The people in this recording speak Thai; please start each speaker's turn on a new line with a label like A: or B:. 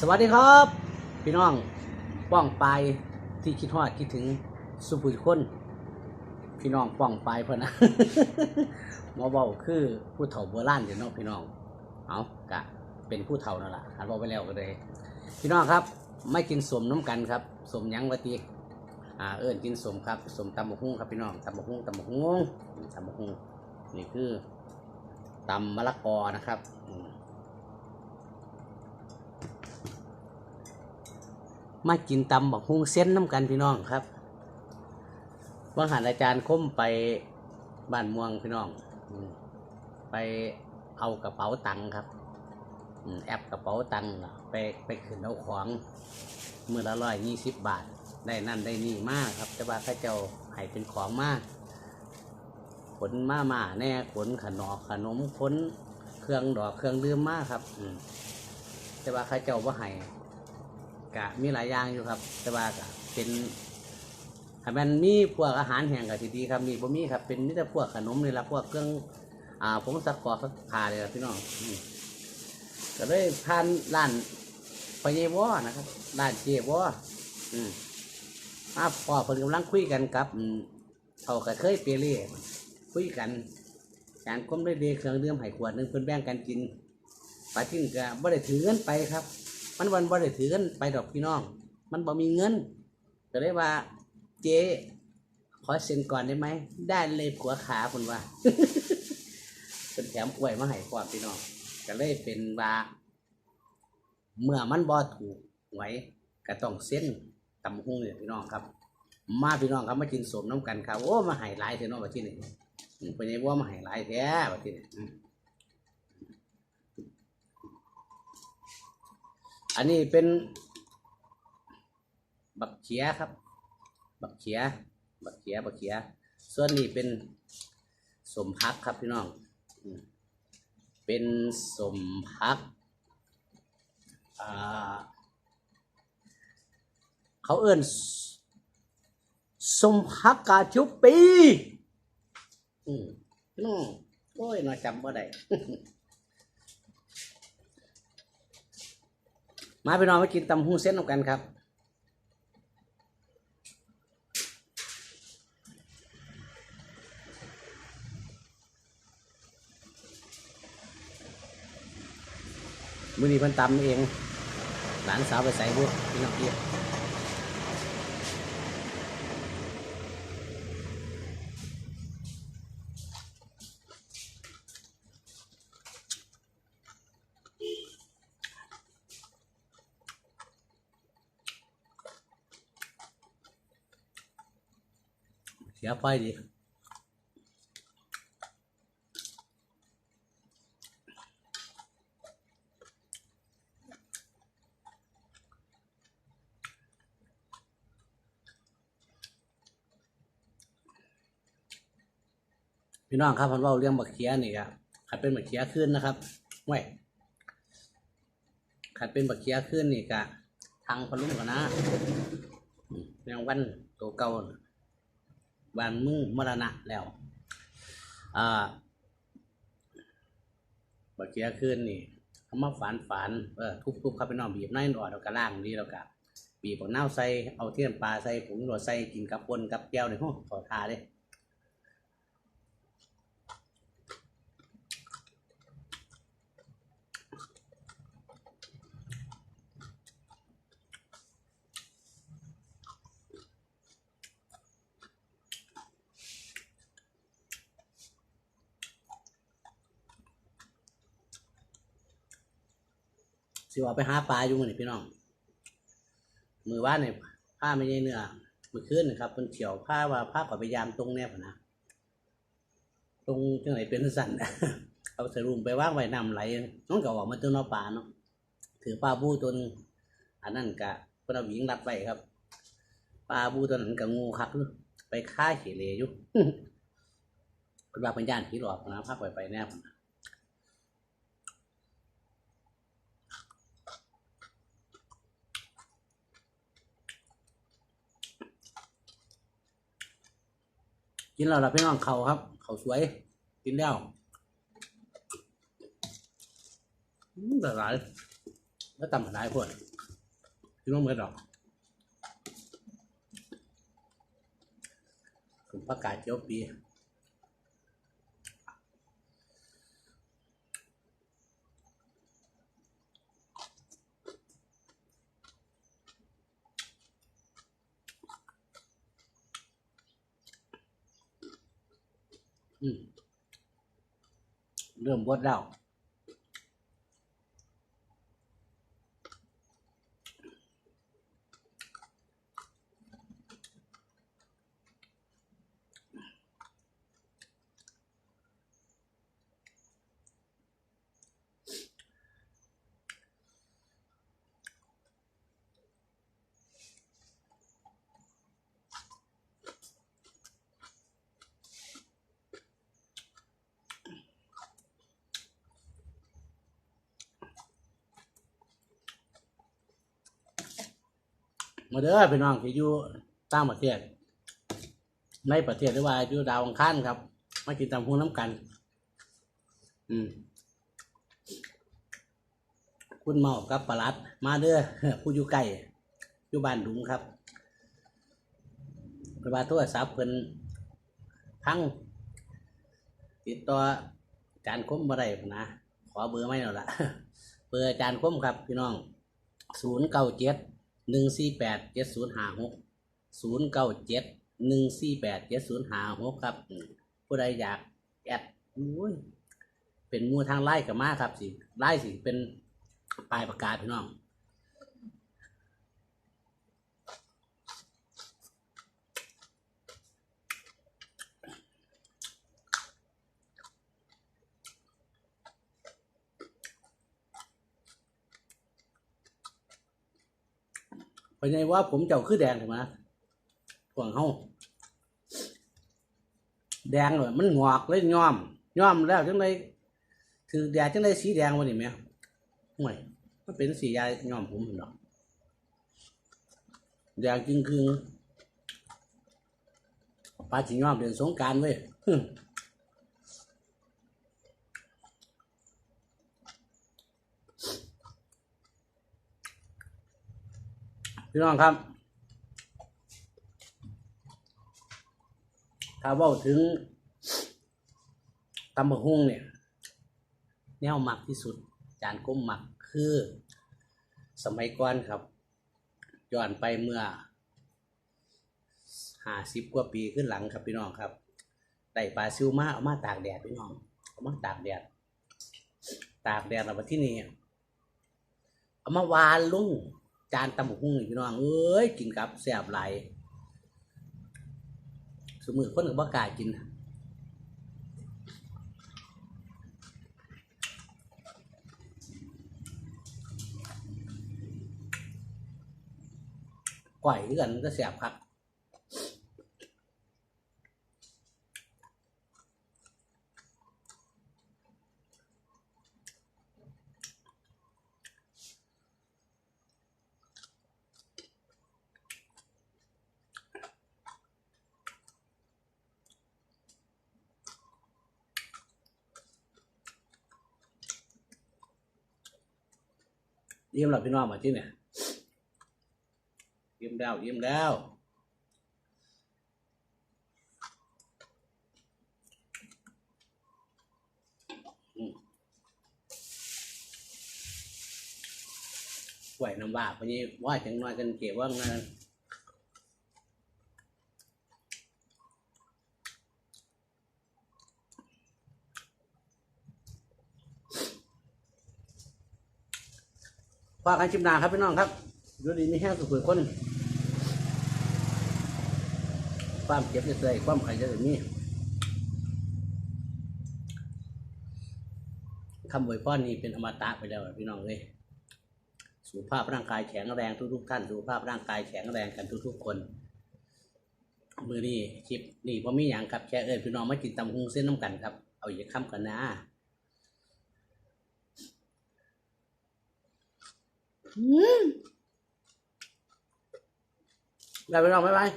A: สวัสดีครับ พี่น้องป้องไปที่คิดฮอดคิดถึงสุภุทุกคน พี่น้องป้องไปเพื่อนนะหมอเบาคือผู้เฒ่าโบราณเดี๋ยวเนาะพี่น้อง เอากะเป็นผู้เฒ่านั่นแหละหันบอกไปแล้วก็เลย พี่น้องครับ ไม่กินสมน้ำกันครับ สมยังวตีอ่าเอิญกินสมครับสมตำบกหุ่งครับพี่น้องตำบกหุ่งตำบกหุ่งตำบกหุ่งนี่คือตำมะละกอนะครับ มากินตำบักฮุงเส้นน้ำกันพี่น้องครับว่าหันอาจารย์คมไปบ้านม่วงพี่น้องไปเอากระเป๋าตังค์ครับแอปกระเป๋าตังค์ไปไปขึ้นเอาของมือละร้อยยี่สิบบาท ได้นั่นได้นี่มากครับ แต่ว่าข้าเจ้าให้เป็นของมากขนมามาแน่ขนขนมขนมขนเครื่องดอกเครื่องดื่มมากครับอืแต่ว่าข้าเจ้าว่าให้ กะมีหลายอย่างอยู่ครับ แต่ว่ากะเป็นถ้ามันมีพวกอาหารแห้งกะทีดีครับมีบ่มีครับเป็นนี่แต่พวกขนมนี่ละพวกเครื่องอ่าผงซักกอกซักผ้าเลยละพี่น้องอืมก็เลยทานร้านปเยวอนะครับร้านเจวออืมมาพอเพิ่นกำลังคุยกันกับอืมเขาก็เคยเปเร่คุยกันการก้มได้เดเครื่องเดื่มให้ขวดหนึงเพิ่นแบ่งกันกินไปทิ้งก็บ่ได้ถือเงินไปครับ มันวันบ่ได้ถือกันไปดอกพี่น้อง มันบ่มีเงินก็เลยว่า เจ๊ขอเซ็นก่อนได้ไหม ได้เลยผัวขาคุณว่าเป็นแถมป่วยมาให้ความพี่น้องก็เลยเป็นว่า เมื่อมันบ่ถูกไว้ก็ต้องเส้นตำหุ้งเนี่ยพี่น้องครับ มาพี่น้องครับมากินสมน้ำกันครับโอ้มาห้หลายเถอะน้องว่าที่นี่เป็นไงว่ามาให้หลายแท้ว่าที่นี่ อันนี้เป็นบักเขียครับ บักเขีย บักเขีย บักเขีย ส่วนนี้เป็นสมพักครับพี่น้อง เป็นสมพัก เขาเอื้นสมพักกาจุปปีอืมอืมโอ้ยน่าจำบ่ได้ มาไปนอนมากินตำหูเส้นกันครับมือนี้เพิ่นตำเอง หลานสาวไปใส่บุพี่น้องเกีย เสียไฟดีพี่น้องครับพันว่าเรื่องบักเขียนี่ครับขัดเป็นบักเขียขึ้นนะครับไว้ยขัดเป็นบักเขียขึ้นนี่กะทางพลุ่มกันนะแมงวันตัวเก่า น่ะบานมือมรณะแล้วอ่าบักเกียขึ้นนี่เขามาฝันฝันเออทุบๆครับไปนอนบีบในหน่อยแล้วก็ล่างนี้เรากับีบของเน่าใส่เอาเทียนปลาใส่ผงหนวดใส่กินกับปนกับแก้วในห้องขอทาเลย สิว่าไปหาปลาอยู่มื้อนี่พี่น้อง มือว่านเนี่ยผ้าไม่ใช่เนื้อมือคืนนะครับเป็นเฉียวผ้าว่าผ้าก่อไปยามตรงแนบนะตรงจังไหนเป็นสันเอาสรุมไปว่างไว้น้ำไหลน้องก็ออกมาตัวเนอปลาเนาะถือปลาบูตัวนึงอันนั้นกะเพิ่นเอาหญิงรัดไว้ครับปลาบูตัวนั้นกับงูคักอยู่ไปฆ่าเขเลอยู่เป็นว่าเป็นยานผีหลอกนะภาคไปไปแนบนะ กินแล้วล่ะพี่น้องเขาครับ เขาสวย กินแล้วอืมแต่หลายแล้วตำหลายพวดที่น้องเหมือนดอกผมประกาศเจ้าปี เริ่มบดแล้ว มาเด้อพี่น้องที่อยู่ต่างประเทศ ในประเทศหรือว่าอยู่ดาวอังคารครับ มากินตำพุงน้ำกัน อืม คุณเมากับปลัด มาเด้อผู้อยู่ใกล้อยู่บ้านดุงครับเพระว่าโทรศัพท์เพิ่นพัง ติดต่อจารย์คมบ่ได้นะ ขอเบอร์ไม่แล้วละเบอร์จารย์คมครับ พี่น้องศูนย์เก้าเจ็ด หนึ่งสี่แปดเจ็ดศูนย์ห้าหกศูนย์เก้าเจ็ดหนึ่งสี่แปดเจ็ดศูนย์ห้าหกครับ ผู้ใดอยากแอดอุ้ยเป็นมูทางไล่กับมาครับสิไล่สิเป็นปลายประกาศพี่น้อง เพราะไงว่าผมเจ้าคือแดงถูกไหมพวกเฮาแดงเลยมันงอกเลยย้อมย้อมแล้วจังไดถือแดดจังไดสีแดงวะนี่แหม่ห่วยมันเป็นสียาย้อมผมเห็นหรอแดงจริงคือปลาสีย้อมเดือนสงการเว้ย พี่น้องครับ ถ้าว่าถึงตำบะฮุ่งเนี่ย แนวหมักที่สุด จานก้มหมักคือ สมัยก่อนครับ ย้อนไปเมื่อห้าสิบกว่าปีขึ้นหลังครับพี่น้องครับได้ปลาซิวมาเอามาตากแดดพี่น้องเอามาตากแดด ตากแดดแล้วมาที่นี่เอามาวานลุง จานตำบะฮุงนี่พี่น้องเอ้ยกินกับแซ่บไหลายสมือคนกับบ่กล้ากินก่อยคือกันก็เสียบครั ยี่ยมหลับพี่น้องมาที่เนี่ยยิ้มแล้วเยี่ยมแล้วไหวน้ำว่าพอนี้ว่าจังน้อยกันเก็บว่างนาน ว่ากันชิมนาครับพี่น้องครับดูดีนี่แห้งสุดๆคนความเจ็บจะใส่ความไข่จะมีคำอวยพรนี้เป็นอมตะไปแล้วพี่น้องเลยสุขภาพร่างกายแข็งแรงทุกๆท่านสุขภาพร่างกายแข็งแรงกันทุกๆคน มือนี้คลิปนี่พอมีอย่างครับแค่เอิญพี่น้องมากินตำหุงเส้นน้ำกันครับ เอาอย่าค้ำกันนะ อืมได้พี่น้องบ๊ายบาย